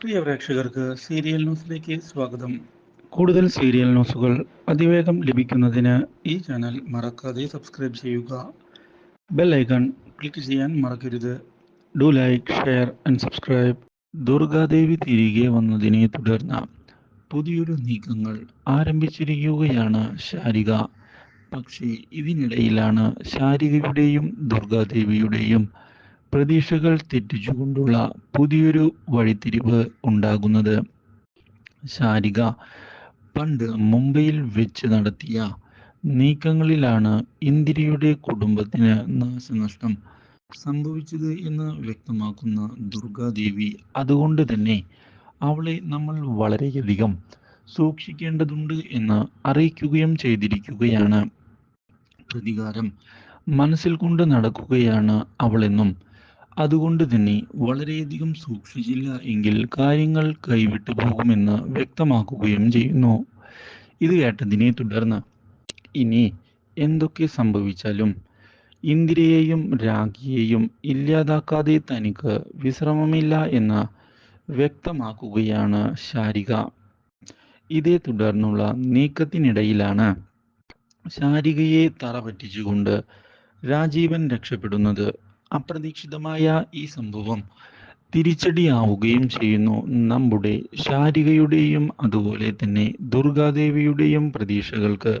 പ്രിയ പ്രേക്ഷകർക്ക് സീരിയൽ ന്യൂസിലേക്ക് സ്വാഗതം. കൂടുതൽ സീരിയൽ ന്യൂസുകൾ അതിവേഗം ലഭിക്കുന്നതിന് ഈ ചാനൽ മറക്കാതെ സബ്സ്ക്രൈബ് ചെയ്യുക. ബെൽ ഐക്കൺ ക്ലിക്ക് ചെയ്യാൻ മറക്കരുത്. Do like share and subscribe. Durgadevi തിരികെ വന്നതിനെ തുടർന്ന് പുതിയൊരു നീക്കങ്ങൾ ആരംഭിച്ചിരിക്കുകയാണ് ശാരിക. പക്ഷേ ഇതിനിടയിലാണ് ശാരികയുടെയും ദുർഗാദേവിയുടെയും പ്രതീക്ഷകൾ തെറ്റിച്ചുകൊണ്ടുള്ള പുതിയൊരു വഴിത്തിരിവ് ഉണ്ടാകുന്നത് ശാരിക. പണ്ട് മുംബൈയിൽ വെച്ച് നടത്തിയ നീക്കങ്ങളിലാണ് ഇന്ദിരയുടെ കുടുംബത്തിന് നാശനഷ്ടം സംഭവിച്ചത് എന്ന് വ്യക്തമാക്കുന്ന ദുർഗാദേവി. അതുകൊണ്ട് തന്നെ അവളെ നമ്മൾ വളരെയധികം സൂക്ഷിക്കേണ്ടതുണ്ട് എന്ന് അറിയിക്കുകയും ചെയ്തിരിക്കുകയാണ്. പ്രതികാരം മനസ്സിൽ കൊണ്ട് നടക്കുകയാണ് അവളെന്നും അതുകൊണ്ട് തന്നെ വളരെയധികം സൂക്ഷിച്ചില്ല എങ്കിൽ കാര്യങ്ങൾ കൈവിട്ടു പോകുമെന്ന് വ്യക്തമാക്കുകയും ചെയ്യുന്നു. ഇത് കേട്ടതിനെ തുടർന്ന് ഇനി എന്തൊക്കെ സംഭവിച്ചാലും ഇന്ദിരയെയും രാഖിയെയും ഇല്ലാതാക്കാതെ തനിക്ക് വിശ്രമമില്ല എന്ന് വ്യക്തമാക്കുകയാണ് ശാരിക. ഇതേ തുടർന്നുള്ള നീക്കത്തിനിടയിലാണ് ശാരികയെ തറ പറ്റിച്ചുകൊണ്ട് രാജീവൻ രക്ഷപ്പെടുന്നത്. അപ്രതീക്ഷിതമായ ഈ സംഭവം തിരിച്ചടിയാവുകയും ചെയ്യുന്നു. നമ്മുടെ ശാരികയുടെയും അതുപോലെ തന്നെ ദുർഗാദേവിയുടെയും പ്രതീക്ഷകൾക്ക്